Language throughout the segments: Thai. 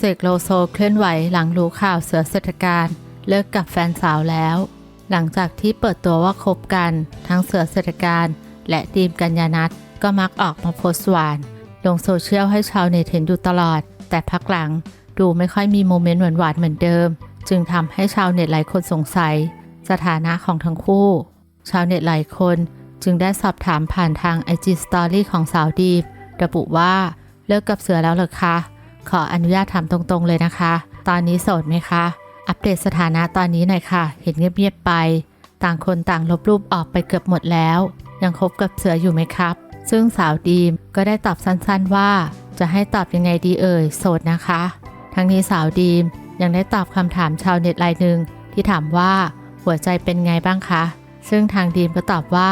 เสกโลโซเคลื่อนไหวหลังรู้ข่าวเสือเศรษฐการเลิกกับแฟนสาวแล้ว หลังจากที่เปิดตัวว่าคบกัน ทั้งเสือเศรษฐการและดีมกัญญานัทก็มักออกมาโพสต์หวาน ลงโซเชียลให้ชาวเน็ตเห็นอยู่ตลอด แต่พักหลังดูไม่ค่อยมีโมเมนต์หวานๆเหมือนเดิม จึงทำให้ชาวเน็ตหลายคนสงสัย สถานะของทั้งคู่ ชาวเน็ตหลายคนจึงได้สอบถามผ่านทาง IG Story ของสาวดีมระบุว่าเลิกกับเสือแล้วเหรอคะ ขออนุญาตถามตรงๆเลยนะคะ ตอนนี้โสดไหมคะ อัปเดตสถานะตอนนี้หน่อยค่ะ เห็นเงียบๆไป ต่างคนต่างลบรูปออกไปเกือบหมดแล้ว ยังคบกับเสืออยู่ไหมครับ ซึ่งสาวดีมก็ได้ตอบสั้นๆว่า จะให้ตอบยังไงดีเอ่ย โสดนะคะ ทั้งนี้สาวดีมยังได้ตอบคำถามชาวเน็ตรายหนึ่งที่ถามว่าหัวใจเป็นไงบ้างคะ ซึ่งทางดีมก็ตอบว่า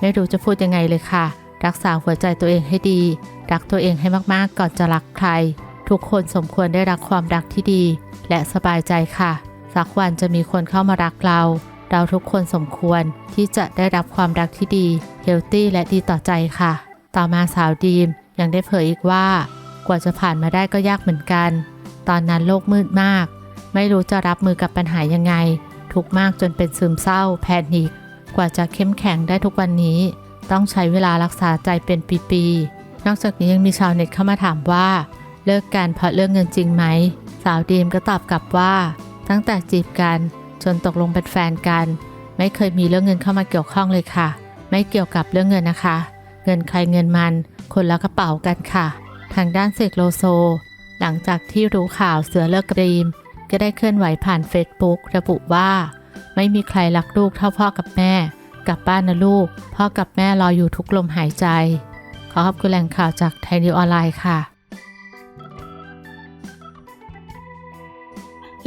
ไม่รู้จะพูดยังไงเลยค่ะ รักษาหัวใจตัวเองให้ดี รักตัวเองให้มากๆก่อนจะรักใคร ทุกคนสมควรได้รับความรักที่ดี และสบายใจค่ะ สักวันจะมีคนเข้ามารักเรา เราทุกคนสมควรที่จะได้รับความรักที่ดี เฮลตี้และดีต่อใจค่ะ ต่อมาสาวดีมยังได้เผยอีกว่า กว่าจะผ่านมาได้ก็ยากเหมือนกัน ตอนนั้นโลกมืดมาก ไม่รู้จะรับมือกับปัญหายังไง ทุกมากจนเป็นซึมเศร้า แพนิคกว่าจะเข้มแข็งได้ทุกวันนี้ ต้องใช้เวลารักษาใจเป็นปีๆนอกจากนี้ยังมีชาวเน็ตเข้ามาถามว่า เลิกกันเพราะเรื่องเงินจริงไหม สาวดีมก็ตอบกลับว่า ตั้งแต่จีบกันจนตกลงเป็นแฟนกัน ไม่เคยมีเรื่องเงินเข้ามาเกี่ยวข้องเลยค่ะ ไม่เกี่ยวกับเรื่องเงินนะคะ เงินใครเงินมัน คนละกระเป๋ากันค่ะ ทางด้านเสกโลโซ หลังจากที่รู้ข่าวเสือเลิกกับดีม ก็ได้เคลื่อนไหวผ่านเฟซบุ๊กระบุว่า ไม่มีใครรักลูกเท่าพ่อกับแม่ กลับบ้านนะลูก พ่อกับแม่รออยู่ทุกลมหายใจ ขอขอบคุณแหล่งข่าวจากไทยนิวออนไลน์ค่ะ